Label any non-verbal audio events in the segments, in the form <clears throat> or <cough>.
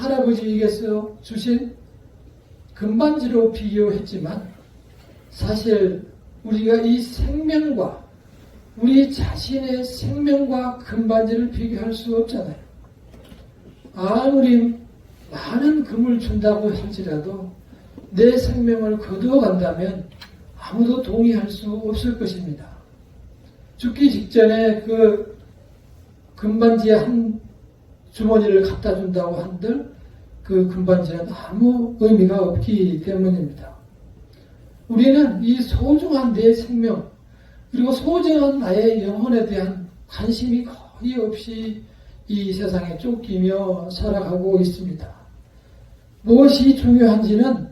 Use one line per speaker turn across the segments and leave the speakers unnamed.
할아버지에게서 주신 금반지로 비교했지만 사실 우리가 이 생명과 우리 자신의 생명과 금반지를 비교할 수 없잖아요. 아무리 많은 금을 준다고 할지라도 내 생명을 거두어 간다면 아무도 동의할 수 없을 것입니다. 죽기 직전에 그 금반지에 한 주머니를 갖다 준다고 한들 그 금반지는 아무 의미가 없기 때문입니다. 우리는 이 소중한 내 생명 그리고 소중한 나의 영혼에 대한 관심이 거의 없이 이 세상에 쫓기며 살아가고 있습니다. 무엇이 중요한지는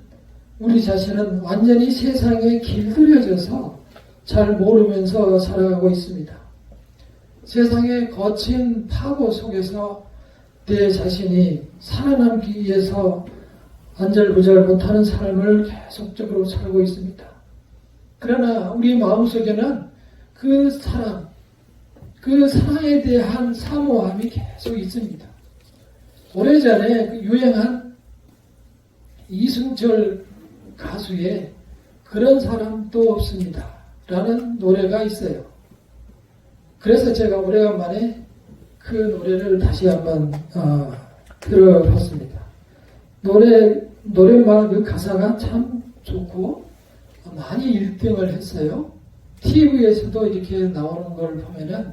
우리 자신은 완전히 세상에 길들여져서 잘 모르면서 살아가고 있습니다. 세상의 거친 파고 속에서 내 자신이 살아남기 위해서 안절부절 못하는 삶을 계속적으로 살고 있습니다. 그러나 우리 마음속에는 그 사랑, 그 사랑에 대한 사모함이 계속 있습니다. 오래전에 그 유행한 이승철 가수의 그런 사람도 없습니다. 라는 노래가 있어요. 그래서 제가 오래간만에 그 노래를 다시 한번 어, 들어봤습니다. 노래 노래만 그 가사가 참 좋고 많이 1등을 했어요. TV에서도 이렇게 나오는 걸 보면은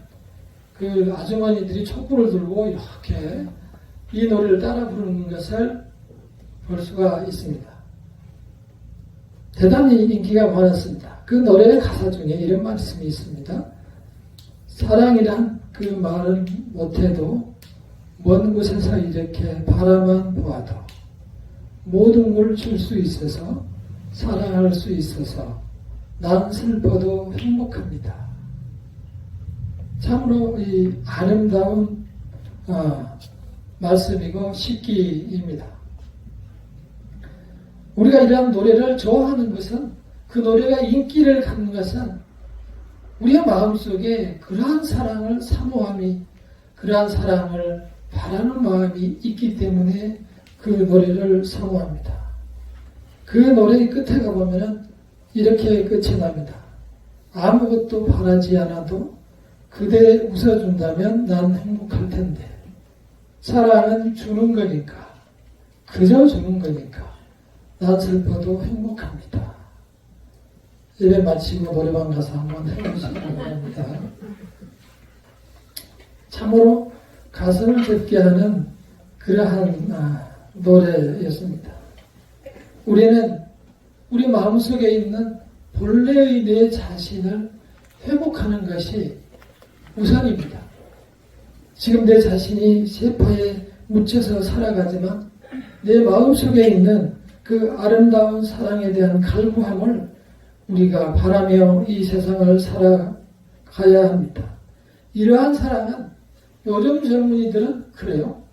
그 아주머니들이 촛불을 들고 이렇게 이 노래를 따라 부르는 것을 볼 수가 있습니다. 대단히 인기가 많았습니다. 그 노래의 가사 중에 이런 말씀이 있습니다. 사랑이란 그 말은 못해도 먼 곳에서 이렇게 바라만 보아도 모든 걸 줄 수 있어서 사랑할 수 있어서 난 슬퍼도 행복합니다. 참으로 이 아름다운 어, 말씀이고 식기입니다. 우리가 이러한 노래를 좋아하는 것은 그 노래가 인기를 갖는 것은 우리의 마음속에 그러한 사랑을 사모함이 그러한 사랑을 바라는 마음이 있기 때문에 그 노래를 사모합니다. 그 노래의 끝에 가보면은 이렇게 끝이 납니다. 아무것도 바라지 않아도 그대 웃어준다면 난 행복할 텐데 사랑은 주는 거니까 그저 주는 거니까 난 슬퍼도 행복합니다. 예배 마치고 노래방 가서 한번 해보시기 바랍니다. 참으로 가슴을 젖게 하는 그러한 아, 노래였습니다. 우리는 우리 마음속에 있는 본래의 내 자신을 회복하는 것이 우선입니다. 지금 내 자신이 세파에 묻혀서 살아가지만 내 마음속에 있는 그 아름다운 사랑에 대한 갈구함을 우리가 바라며 이 세상을 살아가야 합니다. 이러한 사랑은 요즘 젊은이들은 그래요.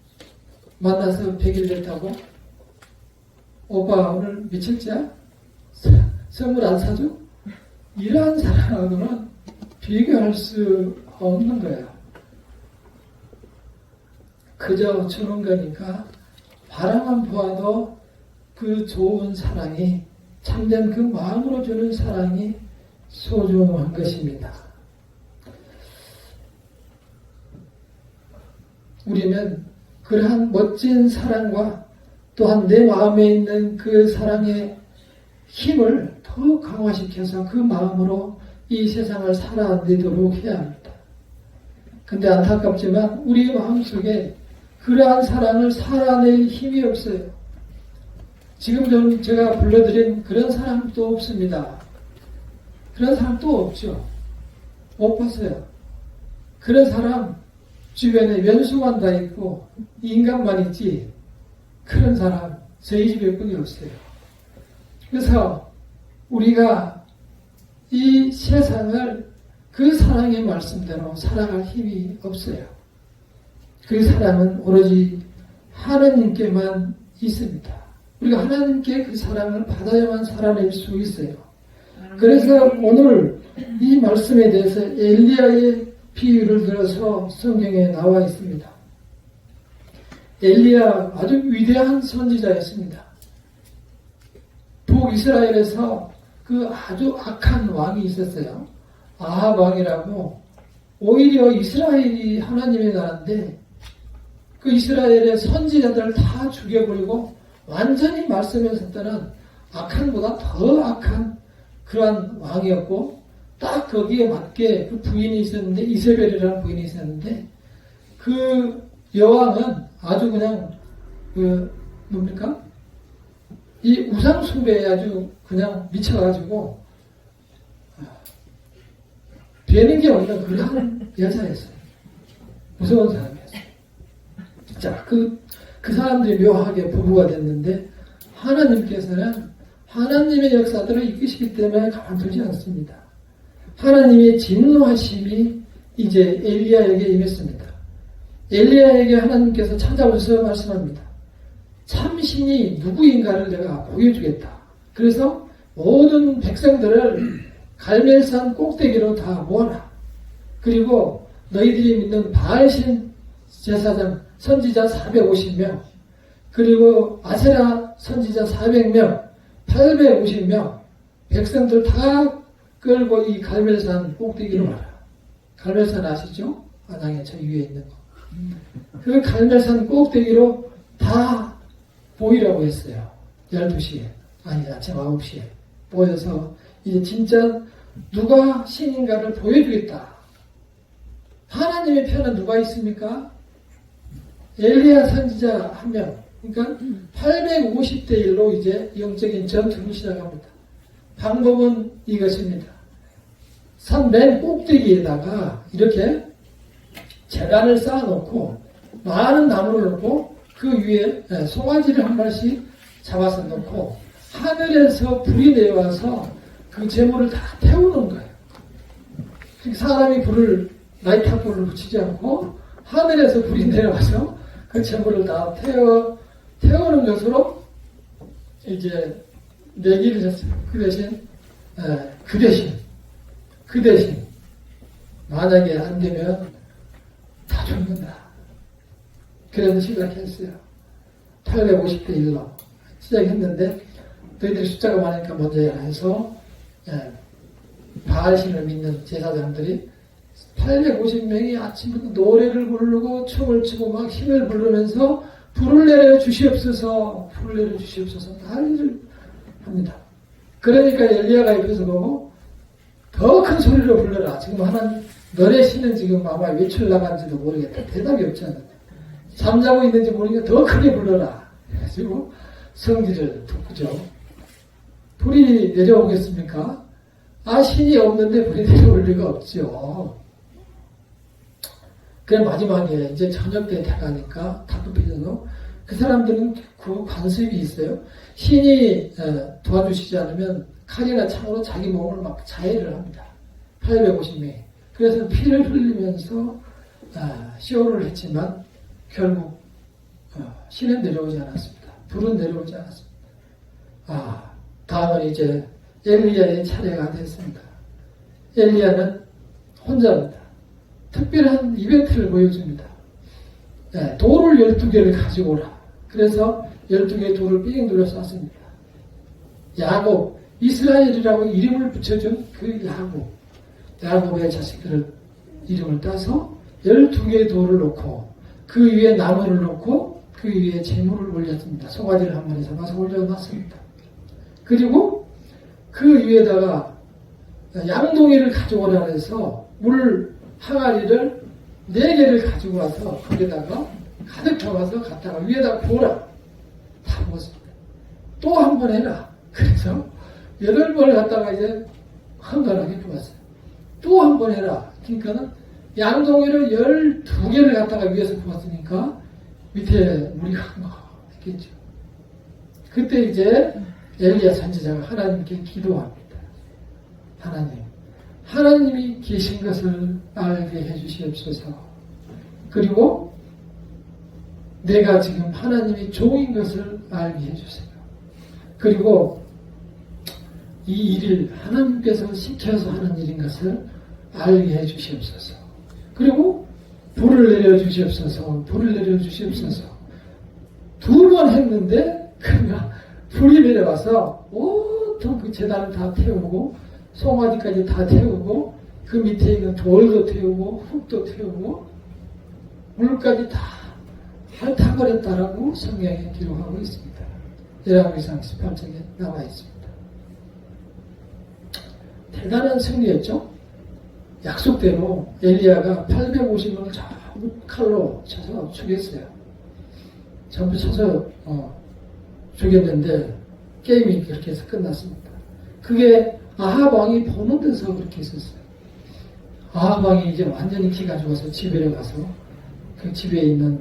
만나서 100일 됐다고 오빠 오늘 며칠째야? 선물 안 사줘? 이러한 사랑하고는 비교할 수 없는 거예요. 그저 주는 거니까 바라만 보아도 그 좋은 사랑이 참된 그 마음으로 주는 사랑이 소중한 것입니다. 우리는 그러한 멋진 사랑과 또한 내 마음에 있는 그 사랑의 힘을 더 강화시켜서 그 마음으로 이 세상을 살아내도록 해야 합니다. 근데 안타깝지만 우리 마음속에 그러한 사랑을 살아낼 힘이 없어요. 지금 좀 제가 불러드린 그런 사람도 없습니다. 그런 사람 또 없죠. 못 봤어요. 그런 사람 주변에 왼수만 다 있고 인간만 있지 그런 사람 저희 집에 뿐이 없어요. 그래서 우리가 이 세상을 그 사랑의 말씀대로 살아갈 힘이 없어요. 그 사랑은 오로지 하나님께만 있습니다. 우리가 하나님께 그 사랑을 받아야만 살아낼 수 있어요. 그래서 오늘 이 말씀에 대해서 엘리야의 비유를 들어서 성경에 나와 있습니다. 엘리야 아주 위대한 선지자였습니다. 북이스라엘에서 그 아주 악한 왕이 있었어요. 아합 왕이라고 오히려 이스라엘이 하나님의 나라인데 그 이스라엘의 선지자들을 다 죽여버리고 완전히 말씀에 섰다는 악한보다 더 악한 그러한 왕이었고 딱 거기에 맞게 그 부인이 있었는데 이세벨이라는 부인이 있었는데 그 여왕은 아주 그냥 그 뭡니까 이 우상 숭배에 아주 그냥 미쳐가지고 되는 게 없는 그런 여자였어요. 무서운 사람이었어요. 자, 그, 그 사람들이 묘하게 부부가 됐는데, 하나님께서는 하나님의 역사들을 이끄시기 때문에 가만두지 않습니다. 하나님의 진노하심이 이제 엘리야에게 임했습니다. 엘리야에게 하나님께서 찾아오셔서 말씀합니다. 참신이 누구인가를 내가 보여주겠다. 그래서 모든 백성들을 갈멜산 꼭대기로 다 모아라. 그리고 너희들이 믿는 바알신 제사장 선지자 450명, 그리고 아세라 선지자 400명, 850명, 백성들 다 끌고 이 갈멜산 꼭대기로 와라. 갈멜산 아시죠? 안양에 저 위에 있는 거. 그 갈멜산 꼭대기로 다 보이라고 했어요. 12시에. 아니, 아침 9시에. 보여서 이제 진짜 누가 신인가를 보여주겠다. 하나님의 편은 누가 있습니까? 엘리야 선지자 한 명. 그러니까 850대 1로 이제 영적인 전투를 시작합니다. 방법은 이것입니다. 산 맨 꼭대기에다가 이렇게 재단을 쌓아놓고 많은 나무를 놓고 그 위에 예, 송아지를 한 마리씩 잡아서 놓고 하늘에서 불이 내려와서 그 재물을 다 태우는 거예요. 그러니까 사람이 불을 라이터 불을 붙이지 않고 하늘에서 불이 내려와서 그 재물을 다 태워 태우는 것으로 이제 내기를 했어요. 그 대신 에, 그 대신 그 대신 만약에 안 되면 다 죽는다. 그래서 시작했어요. 850대 1로 시작했는데 너희들이 숫자가 많으니까 먼저 해서 예, 바알신을 믿는 제사장들이 850명이 아침부터 노래를 부르고 춤을 추고 막 힘을 부르면서 불을 내려 주시옵소서 불을 내려 주시옵소서 난리를 합니다. 그러니까 엘리야가 옆에서 보고 더 큰 소리로 불러라. 지금 하나님 너네 신은 지금 아마 외출 나간지도 모르겠다. 대답이 없잖아. 잠자고 있는지 모르니까 더 크게 불러라. 그래가지고 성질을 돋구죠. 불이 내려오겠습니까? 아, 신이 없는데 불이 내려올 리가 없죠. 그 마지막에 이제 저녁 때 돼가니까 다급해져서 그 사람들은 그 관습이 있어요. 신이 어, 도와주시지 않으면 칼이나 창으로 자기 몸을 막 자해를 합니다. 850명이. 그래서 피를 흘리면서 아, 시호를 했지만 결국 어, 신은 내려오지 않았습니다. 불은 내려오지 않았습니다. 아, 다음은 이제 엘리야의 차례가 됐습니다. 엘리야는 혼자입니다. 특별한 이벤트를 보여줍니다. 네, 돌을 12개를 가지고 오라. 그래서 12개의 돌을 삥 눌러 쐈습니다. 야곱, 이스라엘이라고 이름을 붙여준 그 야곱, 야곱의 자식들을 이름을 따서 12개의 돌을 놓고 그 위에 나무를 놓고 그 위에 재물을 올렸습니다. 소가지를 한 마리 잡아서 올려놨습니다. 그리고 그 위에다가 양동이를 가져오라 해서 물 항아리를 네 개를 가지고 와서 거기다가 가득 담아서 갖다가 위에다 부어라. 다 부었습니다. 또 한 번 해라. 그래서 여덟 번을 갖다가 이제 한가하게 부었어요. 또 한 번 해라. 그러니까는 양동이를 열두 개를 갖다가 위에서 부었으니까 밑에 물이 한거겠죠. 그때 이제 엘리야 선지자가 하나님께 기도합니다. 하나님, 하나님이 계신 것을 알게 해주시옵소서. 그리고 내가 지금 하나님이 종인 것을 알게 해주세요. 그리고 이 일을 하나님께서 시켜서 하는 일인 것을 알게 해주시옵소서. 그리고 불을 내려 주시옵소서. 불을 내려 주시옵소서. 두 번 했는데 그가 불이 내려와서 온통 그 재단을 다 태우고 송아지까지 다 태우고 그 밑에 있는 돌도 태우고 흙도 태우고 물까지 다 핥아버렸다라고 성경에 기록하고 있습니다. 열왕기상 18장에 나와 있습니다. 대단한 승리였죠. 약속대로 엘리야가 850명을 전부 칼로 쳐서 죽였어요. 전부 쳐서 어, 죽였는데 게임이 그렇게 해서 끝났습니다. 그게 아합 왕이 데서 그렇게 했었어요. 아합 왕이 이제 완전히 기가 죽어서 집에 가서 그 집에 있는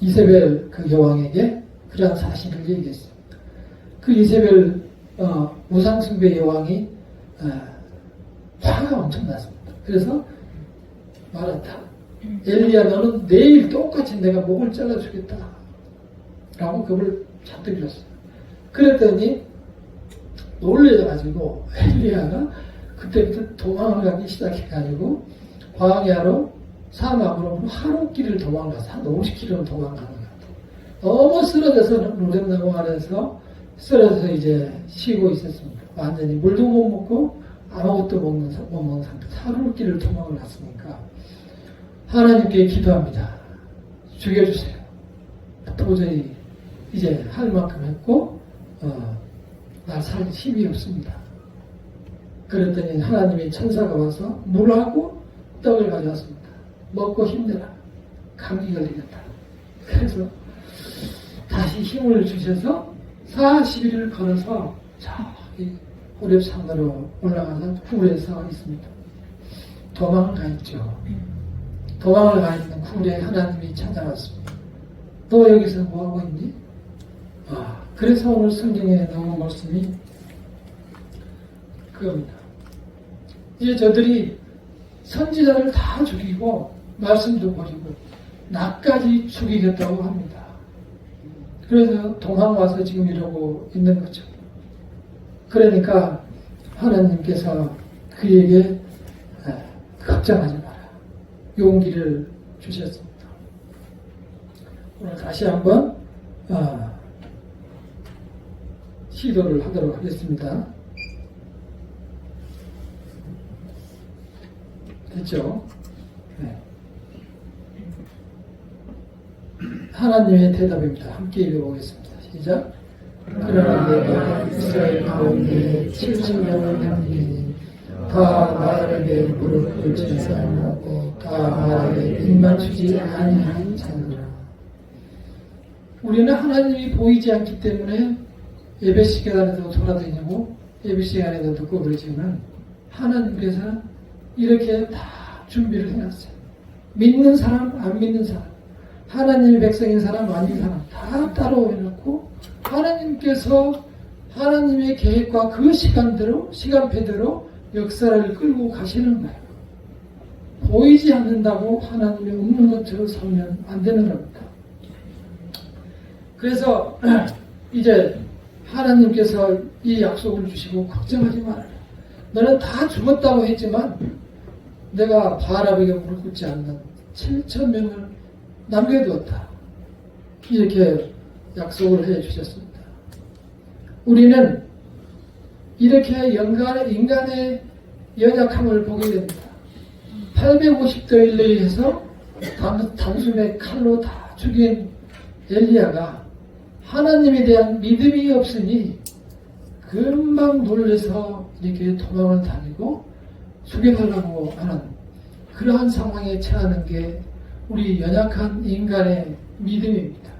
이세벨 그 여왕에게 그러한 사실을 얘기했습니다. 그 이세벨 어, 무상숭배 여왕이 어, 화가 엄청 났습니다. 그래서 말했다. 엘리야 너는 내일 똑같이 내가 목을 잘라주겠다. 라고 그걸 잔뜩 줬어요. 그랬더니 놀래가지고 엘리야가 그때부터 도망을 가기 시작해가지고 광야로 사막으로 하루 길을 도망가서 한 50km 도망가는 것 같아요. 너무 쓰러져서 루뎀나무 아래서 쓰러져서 이제 쉬고 있었습니다. 완전히 물도 못 먹고 아무것도 못 먹는 상태. 하루 길을 도망을 갔으니까 하나님께 기도합니다. 죽여주세요. 도저히 이제 할 만큼 했고 어, 날살 힘이 없습니다. 그랬더니 하나님이 천사가 와서 물하고 떡을 가져왔습니다. 먹고 힘내라. 감기 걸리겠다. 그래서 다시 힘을 주셔서 40일을 걸어서 저기 호랩산으로 올라가서 굴에 서 있습니다. 도망을 가 있죠. 도망을 가 있는 굴에 하나님이 찾아왔습니다. 너 여기서 뭐하고 있니? 아, 그래서 오늘 성경에 나온 말씀이 그겁니다. 이제 저들이 선지자를 다 죽이고 말씀도 버리고 나까지 죽이겠다고 합니다. 그래서 도망 와서 지금 이러고 있는 거죠. 그러니까 하나님께서 그에게 아, 걱정하지 마라. 용기를 주셨습니다. 오늘 다시 한번 아, 시도를 하도록 하겠습니다. 됐죠? 네. 하나님의 대답입니다. 함께 읽어보겠습니다. 시작. 그러나 내가 이스라엘 가운데 70년을 남기니 다 마을에게 무릎 꿇지 않고 다 마을에 입만 주지 아니한 자들아. 우리는 하나님이 보이지 않기 때문에 예배 시간에도 돌아다니고 예배 시간에도 듣고 그러지만 하나님께서 이렇게 다 준비를 해놨어요. 믿는 사람, 안 믿는 사람, 하나님의 백성인 사람, 아닌 사람 다 따로 해놓고 하나님께서 하나님의 계획과 그 시간대로, 시간표대로 역사를 끌고 가시는 거예요. 보이지 않는다고 하나님이 없는 것처럼 살면 안 되는 겁니다. 그래서 <clears throat> 이제 하나님께서 이 약속을 주시고 걱정하지 말아라. 너는 다 죽었다고 했지만 내가 바알에게 무릎 꿇지 않는 7천 명을 남겨두었다. 이렇게 약속을 해 주셨습니다. 우리는 이렇게 연간, 인간의 연약함을 보게 됩니다. 850도 일레에서 단숨에 칼로 다 죽인 엘리야가 하나님에 대한 믿음이 없으니 금방 놀래서 이렇게 도망을 다니고 죽여달라고 하는 그러한 상황에 처하는 게 우리 연약한 인간의 믿음입니다.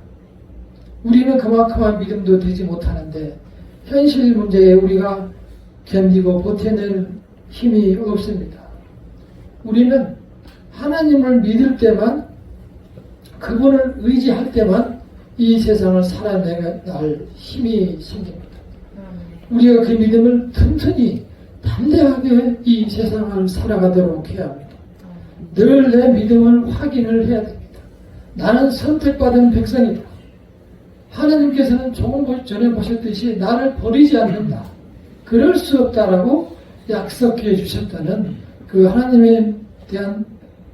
우리는 그만큼만 믿음도 되지 못하는데 현실 문제에 우리가 견디고 버텨낼 힘이 없습니다. 우리는 하나님을 믿을 때만 그분을 의지할 때만 이 세상을 살아내갈 힘이 생깁니다. 우리가 그 믿음을 튼튼히 담대하게 이 세상을 살아가도록 해야 합니다. 늘 내 믿음을 확인을 해야 됩니다. 나는 선택받은 백성이다. 하나님께서는 조금 전에 보셨듯이 나를 버리지 않는다. 그럴 수 없다라고 약속해 주셨다는 그 하나님에 대한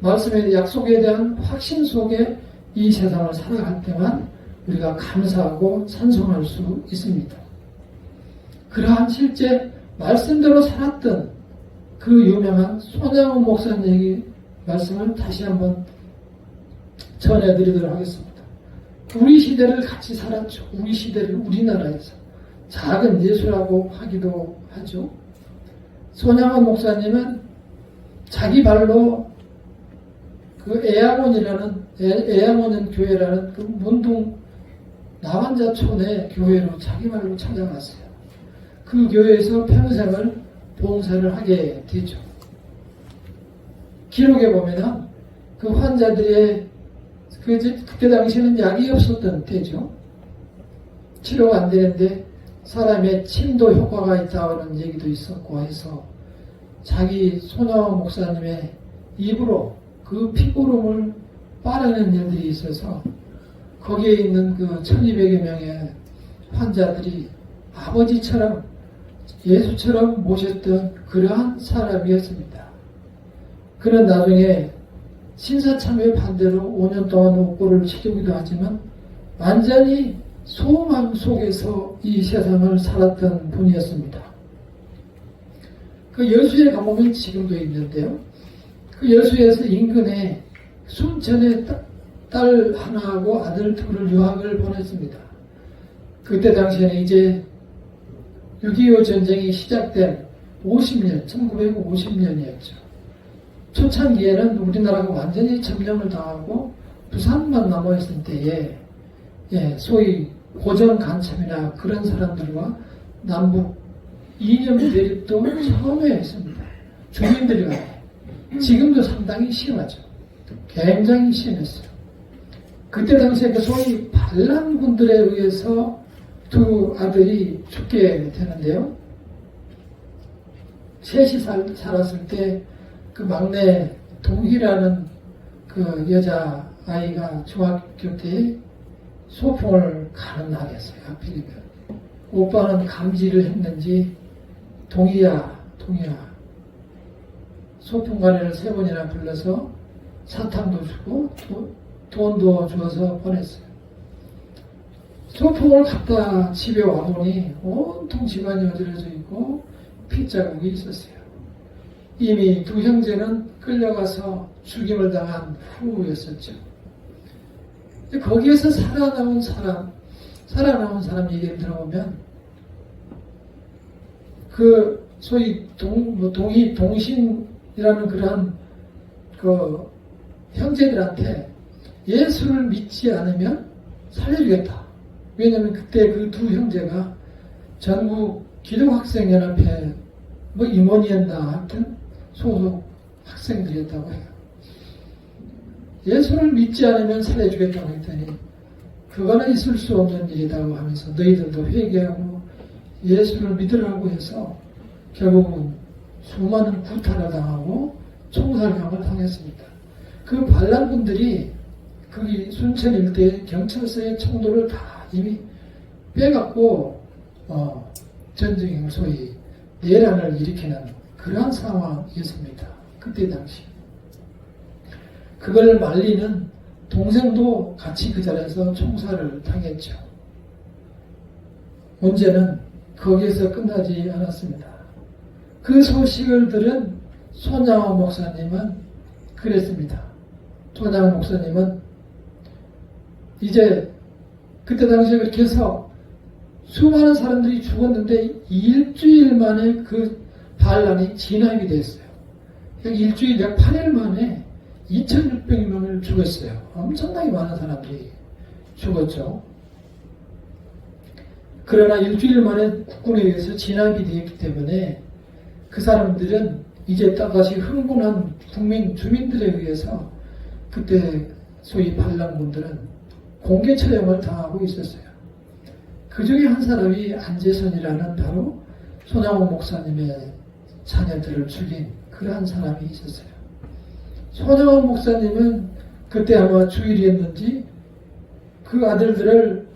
말씀에 대한 약속에 대한 확신 속에 이 세상을 살아갈 때만 우리가 감사하고 찬송할 수 있습니다. 그러한 실제 말씀대로 살았던 그 유명한 손양훈 목사님의 말씀을 다시 한번 전해드리도록 하겠습니다. 우리 시대를 같이 살았죠. 우리 시대를 우리나라에서 작은 예수라고 하기도 하죠. 손양원 목사님은 자기 발로 그 애양원이라는 애양원 교회라는 그 문동 나환자촌의 교회로 자기 발로 찾아갔어요. 그 교회에서 평생을 봉사를 하게 되죠. 기록에 보면은 그 환자들의 그 그때 당시에는 약이 없었던 때죠. 치료가 안 되는데 사람의 침도 효과가 있다는 얘기도 있었고 해서 자기 소나와 목사님의 입으로 그 피고름을 빨아낸 일들이 있어서 거기에 있는 그 1200여 명의 환자들이 아버지처럼 예수처럼 모셨던 그러한 사람이었습니다. 그는 나중에 신사참회 반대로 5년 동안 옥고를 치르기도 하지만 완전히 소망 속에서 이 세상을 살았던 분이었습니다. 그 여수에 가보면 지금도 있는데요. 그 여수에서 인근에 순천에 딸 하나하고 아들 둘을 유학을 보냈습니다. 그때 당시에는 이제 6.25 전쟁이 시작된 50년, 1950년이었죠. 초창기에는 우리나라가 완전히 점령을 당하고 부산만 남아있을 때에 예, 소위 고정 간첩이나 그런 사람들과 남북 이념 대립도 처음에 했습니다. 주민들이 가요. 지금도 상당히 심하죠. 굉장히 심했어요. 그때 당시에 그 소위 반란군들에 의해서 두 아들이 죽게 되는데요. 셋이 살, 살았을 때 그 막내 동희라는 그 여자 아이가 중학교 때 소풍을 가는 날이었어요. 하필이면. 오빠는 감지를 했는지 동희야, 동희야. 소풍관리를 세 번이나 불러서 사탕도 주고 도, 돈도 줘서 보냈어요. 소풍을 갔다 집에 와보니 온통 집안이 어지러져 있고 핏자국이 있었어요. 이미 두 형제는 끌려가서 죽임을 당한 후였었죠. 거기에서 살아남은 사람, 살아남은 사람 얘기를 들어보면 그 소위 동, 뭐 동이 동신이라는 그러한 그 형제들한테 예수를 믿지 않으면 살려주겠다. 왜냐하면 그때 그 두 형제가 전국 기독학생연합회 뭐 임원이었나 하여튼 소속 학생들이었다고 해요. 예수를 믿지 않으면 살려주겠다고 했더니 그거는 있을 수 없는 일이라고 하면서 너희들도 회개하고 예수를 믿으라고 해서 결국은 수많은 구타를 당하고 총살감을 당했습니다. 그 반란군들이 거기 순천 일대 경찰서의 총도를 다 이미 빼갖고 어, 전쟁 소위 내란을 일으키는 그러한 상황이었습니다. 그때 당시. 그걸 말리는 동생도 같이 그 자리에서 총살을 당했죠. 문제는 거기에서 끝나지 않았습니다. 그 소식을 들은 손양호 목사님은 그랬습니다. 손양호 목사님은 이제 그때 당시에 그렇게 해서 수많은 사람들이 죽었는데 일주일 만에 그 반란이 진압이 됐어요. 일주일 약 8일 만에 2,600명을 죽었어요. 엄청나게 많은 사람들이 죽었죠. 그러나 일주일 만에 국군에 의해서 진압이 되었기 때문에 그 사람들은 이제 또다시 흥분한 국민, 주민들에 의해서 그때 소위 반란군들은 공개 처형을 당하고 있었어요. 그 중에 한 사람이 안재선이라는 바로 손양호 목사님의 자녀들을 죽인 그러한 사람이 있었어요. 손양호 목사님은 그때 아마 주일이었는지 그 아들들을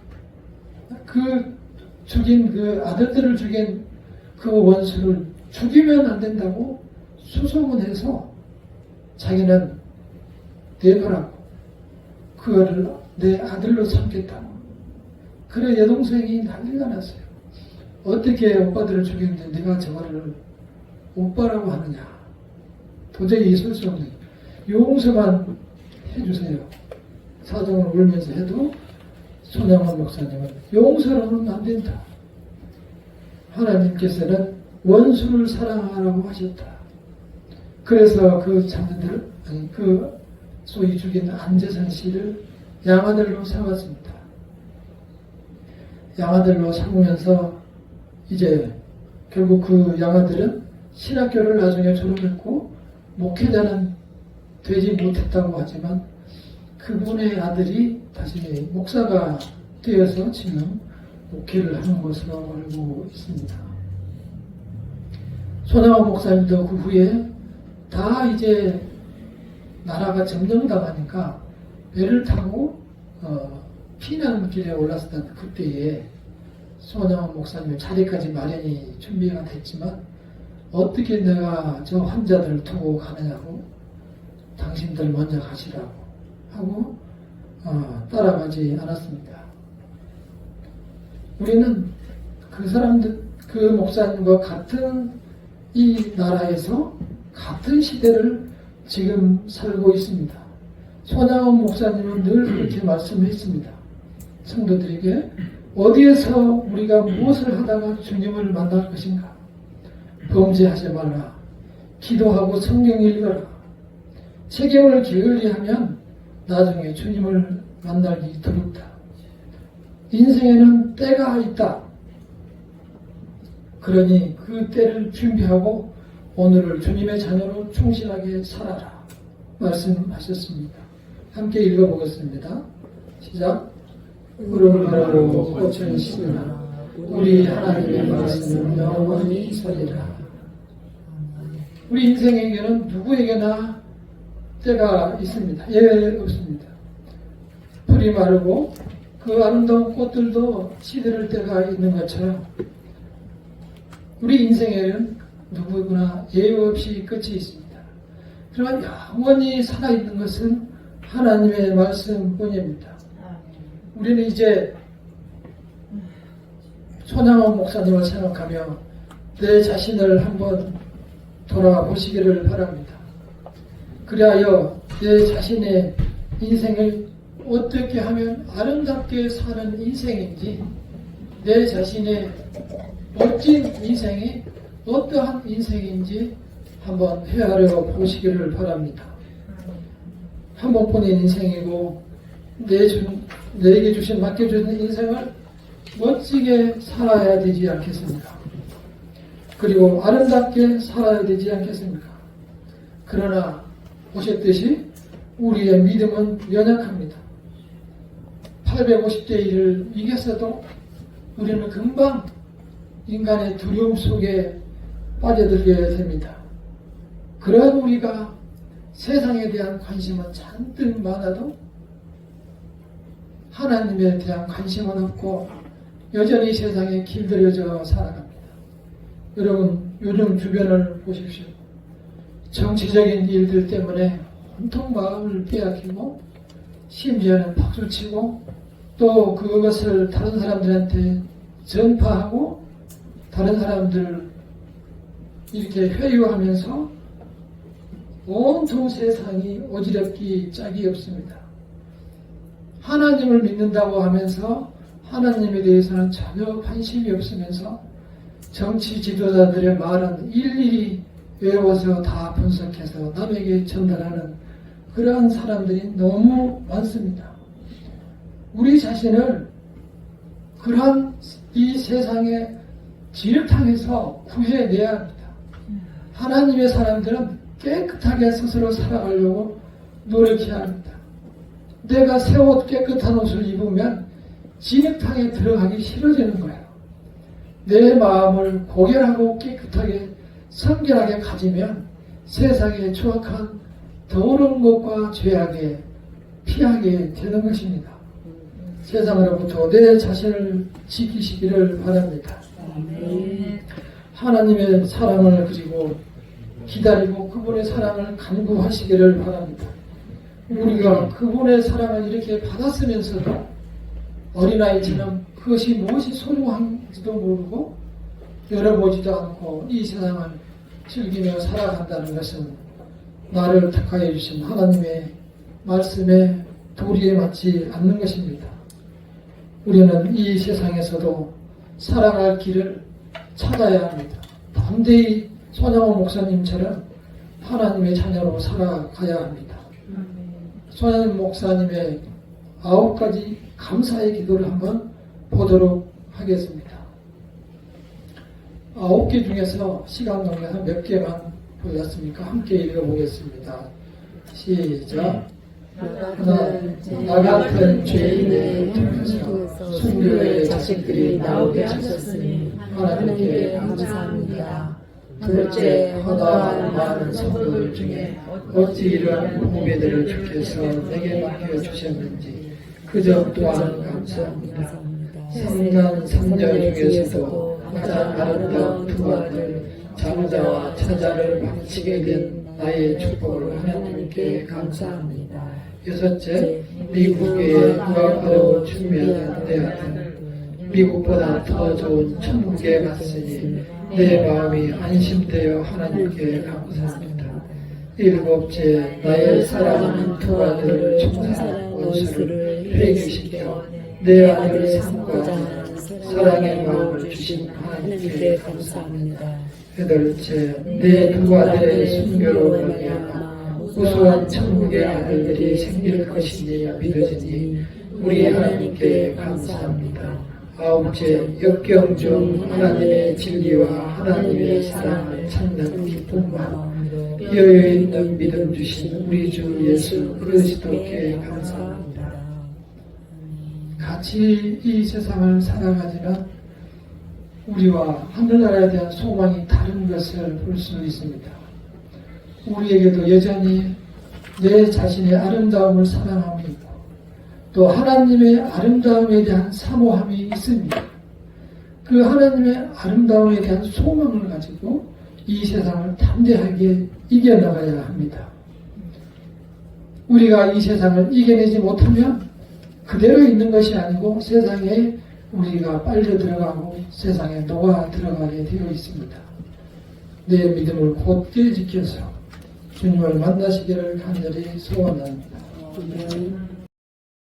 그 죽인 그 아들들을 죽인 그 원수를 죽이면 안 된다고 수소문 해서 자기는 내거라고 그거를 내 아들로 삼겠다고 그래 여동생이 난리가 났어요. 어떻게 오빠들을 죽였는데 내가 저거를 오빠라고 하느냐. 도저히 있을 수 없는 용서만 해주세요. 사정을 울면서 해도 손양원 목사님은 용서로는 안 된다. 하나님께서는 원수를 사랑하라고 하셨다. 그래서 그 아니, 그 소위 죽인 안재선 씨를 양아들로 삼았습니다. 양아들로 삼으면서 이제 결국 그 양아들은 신학교를 나중에 졸업했고 목회자는 되지 못했다고 하지만 그분의 아들이 다시 목사가 되어서 지금 목회를 하는 것으로 알고 있습니다. 손양원 목사님도 그 후에 다 이제 나라가 점령당하니까 배를 타고 어, 피난길에 올랐었던 그때에 손양원 목사님의 자리까지 마련이 준비가 됐지만 어떻게 내가 저 환자들을 두고 가느냐고 당신들 먼저 가시라고 하고 어, 따라가지 않았습니다. 우리는 그 사람들, 그 목사님과 같은 이 나라에서 같은 시대를 지금 살고 있습니다. 손양원 목사님은 늘 그렇게 말씀했습니다. 성도들에게 어디에서 우리가 무엇을 하다가 주님을 만날 것인가? 범죄하지 말라. 기도하고 성경 읽어라. 책임을 게을리하면 나중에 주님을 만나기 더럽다. 인생에는 때가 있다. 그러니 그 때를 준비하고 오늘을 주님의 자녀로 충실하게 살아라. 말씀하셨습니다. 함께 읽어보겠습니다. 시작. 구름하고 꽃을 심으라. 우리 하나님의 말씀은 영원히 서리라. 우리 인생에게는 누구에게나 때가 있습니다. 예외 없습니다. 풀이 마르고 그 아름다운 꽃들도 시들을 때가 있는 것처럼 우리 인생에는 누구나 예외 없이 끝이 있습니다. 그러나 영원히 살아있는 것은 하나님의 말씀뿐입니다. 우리는 이제 손양원 목사님을 생각하며 내 자신을 한번 돌아가 보시기를 바랍니다. 그리하여 내 자신의 인생을 어떻게 하면 아름답게 사는 인생인지 내 자신의 멋진 인생이 어떠한 인생인지 한번 헤아려 보시기를 바랍니다. 한 번뿐인 인생이고 내 주, 내게 주신 맡겨주신 인생을 멋지게 살아야 되지 않겠습니까? 그리고 아름답게 살아야 되지 않겠습니까? 그러나 보셨듯이 우리의 믿음은 연약합니다. 850대 1을 이겼어도 우리는 금방 인간의 두려움 속에 빠져들게 됩니다. 그러한 우리가 세상에 대한 관심은 잔뜩 많아도 하나님에 대한 관심은 없고 여전히 세상에 길들여져 살아갑니다. 여러분 요즘 주변을 보십시오. 정치적인 일들 때문에 온통 마음을 빼앗기고 심지어는 박수치고 또 그것을 다른 사람들한테 전파하고 다른 사람들 이렇게 회유하면서 온통 세상이 어지럽기 짝이 없습니다. 하나님을 믿는다고 하면서 하나님에 대해서는 전혀 관심이 없으면서 정치 지도자들의 말은 일일이 외워서 다 분석해서 남에게 전달하는 그러한 사람들이 너무 많습니다. 우리 자신을 그러한 이 세상의 지륵탕에서 구해내야 합니다. 하나님의 사람들은 깨끗하게 스스로 살아가려고 노력해야 합니다. 내가 새 옷 깨끗한 옷을 입으면 진흙탕에 들어가기 싫어지는 거예요. 내 마음을 고결하고 깨끗하게 성결하게 가지면 세상의 추악한 더러운 것과 죄악에 피하게 되는 것입니다. 세상으로부터 내 자신을 지키시기를 바랍니다. 하나님의 사랑을 그리고 기다리고 그분의 사랑을 간구하시기를 바랍니다. 우리가 그분의 사랑을 이렇게 받았으면서도 어린아이처럼 그것이 무엇이 소중한지도 모르고 열어보지도 않고 이 세상을 즐기며 살아간다는 것은 나를 택하여 주신 하나님의 말씀에 도리에 맞지 않는 것입니다. 우리는 이 세상에서도 살아갈 길을 찾아야 합니다. 담대히 손양호 목사님처럼 하나님의 자녀로 살아가야 합니다. 손양호 목사님의 아홉 가지 감사의 기도를 한번 보도록 하겠습니다. 아홉 개 중에서 시간 관계상 몇 개만 보였습니까? 함께 읽어보겠습니다. 시작. 나 같은 죄인을 통해서 순교의 자식들이 나오게 하셨으니 하나님께 감사합니다. 둘째, 허다한 많은 성도들 중에 어찌 이러한 후배들을 주께서 내게 맡겨 주셨는지 그 점 또한 감사합니다. 삼난 삼녀 중에서도 가장 아름다운 두 아들 장자와 차자를 망치게 된 나의 축복을 하나님께 감사합니다. 여섯째, 미국에 유학하려고 준비하는 내 아들 미국보다 더 좋은 천국에 갔으니 내 마음이 안심되어 하나님께 감사합니다. 일곱째, 나의 사랑하는 두 아들을 총사랑 원수를 회개시켜 내 아들을 하는 사랑의 마음을 주신 하나님께 감사합니다. 여덟째, 내 두 아들의 순교로 말미암아 우수한 천국의 아들들이 생길 것이니 믿어지니 우리 하나님께 감사합니다. 아홉째, 역경 중 하나님의 진리와 하나님의 사랑을 찾는 기쁜 마음, 여유 있는 믿음 주신 우리 주 예수 그리스도께 감사합니다. 같이 이 세상을 살아가지만 우리와 하늘나라에 대한 소망이 다른 것을 볼 수 있습니다. 우리에게도 여전히 내 자신의 아름다움을 있고 또 하나님의 아름다움에 대한 사모함이 있습니다. 그 하나님의 아름다움에 대한 소망을 가지고 이 세상을 담대하게 이겨나가야 합니다. 우리가 이 세상을 이겨내지 못하면 그대로 있는 것이 아니고 세상에 우리가 빨려 들어가고 세상에 녹아 들어가게 되어 있습니다. 내 믿음을 곧게 지켜서 주님을 만나시기를 간절히 소원합니다.